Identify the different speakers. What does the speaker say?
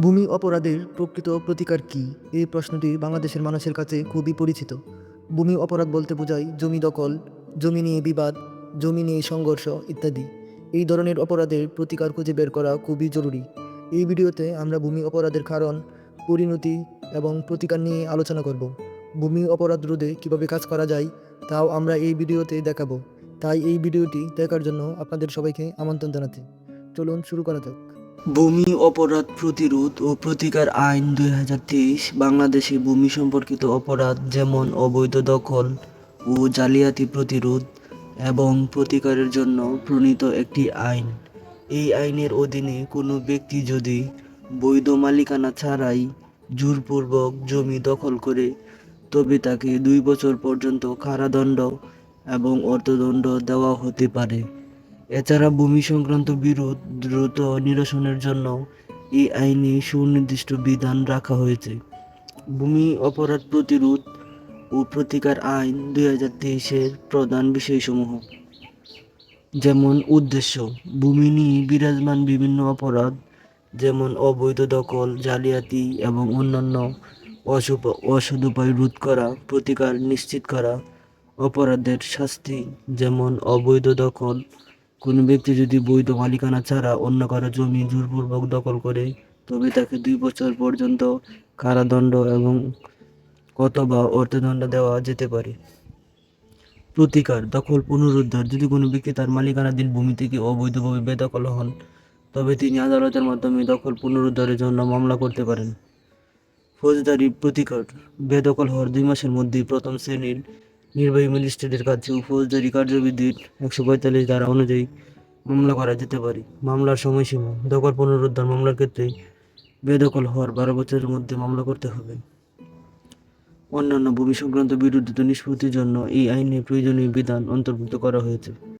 Speaker 1: ভূমি অপরাধের প্রকৃত প্রতিকার কী? এই প্রশ্নটি বাংলাদেশের মানুষের কাছে খুবই পরিচিত। ভূমি অপরাধ বলতে বোঝায় জমি দখল, জমি নিয়ে বিবাদ, জমি নিয়ে সংঘর্ষ ইত্যাদি। এই ধরনের অপরাধের প্রতিকার খুঁজে বের করা খুবই জরুরি। এই ভিডিওতে আমরা ভূমি অপরাধের কারণ, পরিণতি এবং প্রতিকার নিয়ে আলোচনা করব। ভূমি অপরাধ রোধে কীভাবে কাজ করা যায়, তাও আমরা এই ভিডিওতে দেখাবো। তাই এই ভিডিওটি দেখার জন্য আপনাদের সবাইকে আমন্ত্রণ জানাতে চলুন শুরু করা যাক।
Speaker 2: ভূমি অপরাধ প্রতিরোধ ও প্রতিকার আইন দুই হাজার তেইশ, বাংলাদেশে ভূমি সম্পর্কিত অপরাধ যেমন অবৈধ দখল ও জালিয়াতি প্রতিরোধ এবং প্রতিকারের জন্য প্রণীত একটি আইন। এই আইনের অধীনে কোনো ব্যক্তি যদি বৈধ মালিকানা ছাড়াই জোরপূর্বক জমি দখল করে, তবে তাকে দুই বছর পর্যন্ত কারাদণ্ড এবং অর্থদণ্ড দেওয়া হতে পারে। এছাড়া ভূমি সংক্রান্ত বিরোধ দ্রুত নিরসনের জন্য এই আইনে সুনির্দিষ্ট বিধান রাখা হয়েছে। ভূমি অপরাধ প্রতিরোধ ও প্রতিকার আইন দুই হাজার তেইশের প্রধান বিষয়সমূহ। যেমন উদ্দেশ্য, ভূমি নিয়ে বিরাজমান বিভিন্ন অপরাধ, যেমন অবৈধ দখল, জালিয়াতি এবং অন্যান্য অসুপ অসদুপায় রোধ করা, প্রতিকার নিশ্চিত করা, অপরাধের শাস্তি, যেমন অবৈধ দখল কোনো ব্যক্তি যদি বৈধ মালিকানা ছাড়া অন্য কারও জমি জোরপূর্বক দখল করে, তবে তাকে দুই বছর পর্যন্ত কারাদণ্ড এবং অথবা অর্থদণ্ড দেওয়া যেতে পারে। প্রতিকার, দখল, পুনরুদ্ধার। যদি কোনো ব্যক্তি তার মালিকানাধীন ভূমি থেকে অবৈধভাবে বেদখল হন, তবে তিনি আদালতের মাধ্যমে দখল, পুনরুদ্ধারের জন্য মামলা করতে পারেন। ফৌজদারি প্রতিকার, বেদখল হওয়ার দুই মাসের মধ্যেই প্রথম শ্রেণির নির্বাহী ম্যাজিস্ট্রেটের কাছে ফৌজদারি কার্যবিধির একশো পঁয়তাল্লিশ ধারা অনুযায়ী মামলা করা যেতে পারে। মামলার সময়সীমা দখল পুনরুদ্ধার মামলার ক্ষেত্রে বেদখল হওয়ার বারো বছরের মধ্যে মামলা করতে হবে। অন্যান্য ভূমি সংক্রান্ত বিরোধিতা নিষ্পত্তির জন্য এই আইনে প্রয়োজনীয় বিধান অন্তর্ভুক্ত করা হয়েছে।